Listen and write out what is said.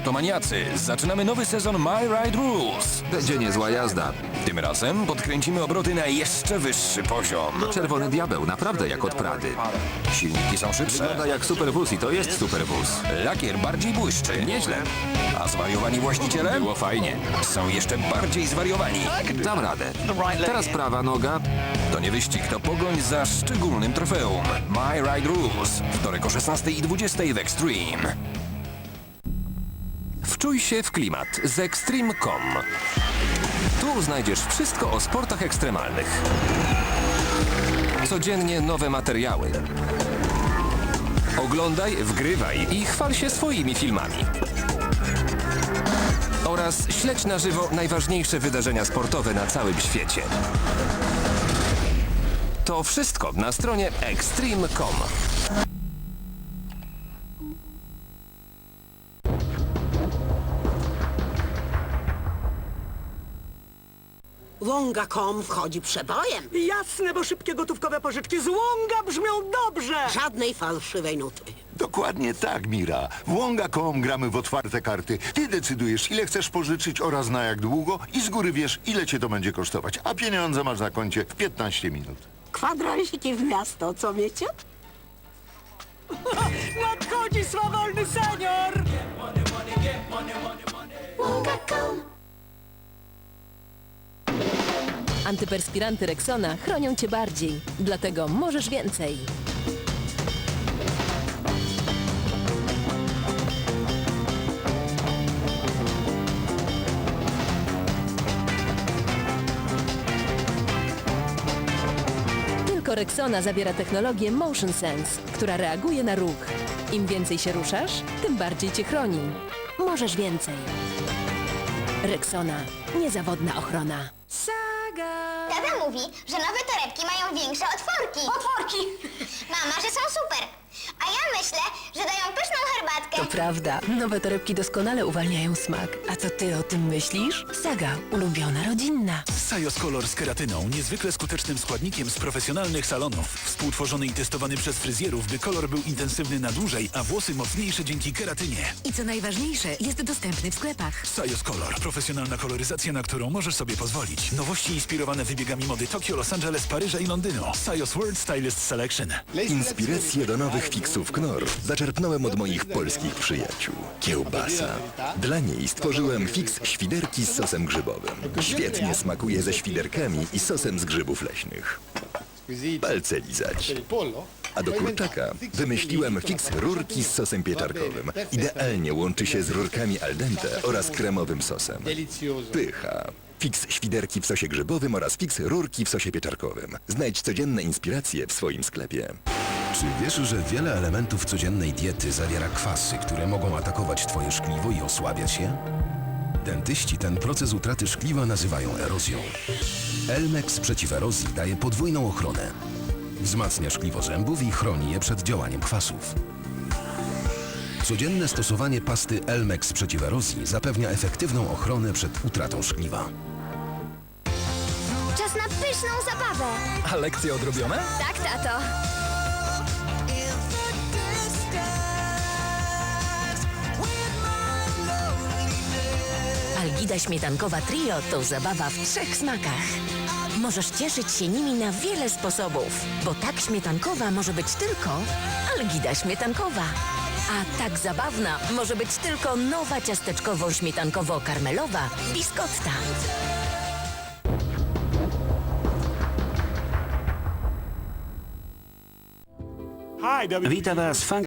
Automaniacy, zaczynamy nowy sezon My Ride Rules. Będzie niezła jazda. Tym razem podkręcimy obroty na jeszcze wyższy poziom. Czerwony diabeł, naprawdę jak od Prady. Silniki są szybsze, Wygląda jak superwóz i to jest superwóz. lakier bardziej błyszczy. Nieźle. A zwariowani właściciele? Było fajnie. Są jeszcze bardziej zwariowani. Dam radę. Teraz prawa noga. To nie wyścig, to pogoń za szczególnym trofeum. My Ride Rules. Wtorek o 16 i 20 w Extreme. Wczuj się w klimat z Extreme.com. Tu znajdziesz wszystko o sportach ekstremalnych. Codziennie nowe materiały. Oglądaj, wgrywaj i chwal się swoimi filmami. Oraz śledź na żywo najważniejsze wydarzenia sportowe na całym świecie. To wszystko na stronie extreme.com. Łąga.com wchodzi przebojem. Jasne, bo szybkie gotówkowe pożyczki z Łąga brzmią dobrze. Żadnej fałszywej nuty. Dokładnie tak, Mira. W Łąga.com gramy w otwarte karty. Ty decydujesz, ile chcesz pożyczyć oraz na jak długo i z góry wiesz, ile cię to będzie kosztować. A pieniądze masz na koncie w 15 minut. Kwadransiki w miasto, co wiecie? Nadchodzi swawolny senior. Antyperspiranty Rexona chronią cię bardziej, dlatego możesz więcej. Tylko Rexona zawiera technologię Motion Sense, która reaguje na ruch. Im więcej się ruszasz, tym bardziej cię chroni. Możesz więcej. Rexona. Niezawodna ochrona. Tata mówi, że nowe torebki mają większe otworki. Otworki! Mama, że są super. A ja myślę, że dają pyszną herbatkę. To prawda. Nowe torebki doskonale uwalniają smak. A co ty o tym myślisz? Saga. Ulubiona rodzinna. Sajos Color z keratyną, niezwykle skutecznym składnikiem z profesjonalnych salonów. Współtworzony i testowany przez fryzjerów, by kolor był intensywny na dłużej, a włosy mocniejsze dzięki keratynie. I co najważniejsze, jest dostępny w sklepach. Sajos Color, profesjonalna koloryzacja, na którą możesz sobie pozwolić. Nowości inspirowane wybiegami mody Tokio, Los Angeles, Paryża i Londynu. Sajos World Stylist Selection. Inspiracje do nowych fiksów Knorr zaczerpnąłem od moich polskich przyjaciół. Kiełbasa. Dla niej stworzyłem fiks świderki z sosem grzybowym. Świetnie smakuje ze świderkami i sosem z grzybów leśnych. Palce lizać. A do kurczaka wymyśliłem fiks rurki z sosem pieczarkowym. Idealnie łączy się z rurkami al dente oraz kremowym sosem. Pycha. Fiks świderki w sosie grzybowym oraz fiks rurki w sosie pieczarkowym. Znajdź codzienne inspiracje w swoim sklepie. Czy wiesz, że wiele elementów codziennej diety zawiera kwasy, które mogą atakować twoje szkliwo i osłabiać je? Dentyści ten proces utraty szkliwa nazywają erozją. Elmex przeciw erozji daje podwójną ochronę. Wzmacnia szkliwo zębów i chroni je przed działaniem kwasów. Codzienne stosowanie pasty Elmex przeciw erozji zapewnia efektywną ochronę przed utratą szkliwa. Czas na pyszną zabawę. A lekcje odrobione? Tak, tato. Algida śmietankowa Trio to zabawa w trzech smakach. Możesz cieszyć się nimi na wiele sposobów, bo tak śmietankowa może być tylko Algida śmietankowa. A tak zabawna może być tylko nowa ciasteczkowo-śmietankowo-karmelowa biskotta. Witam Was, Funk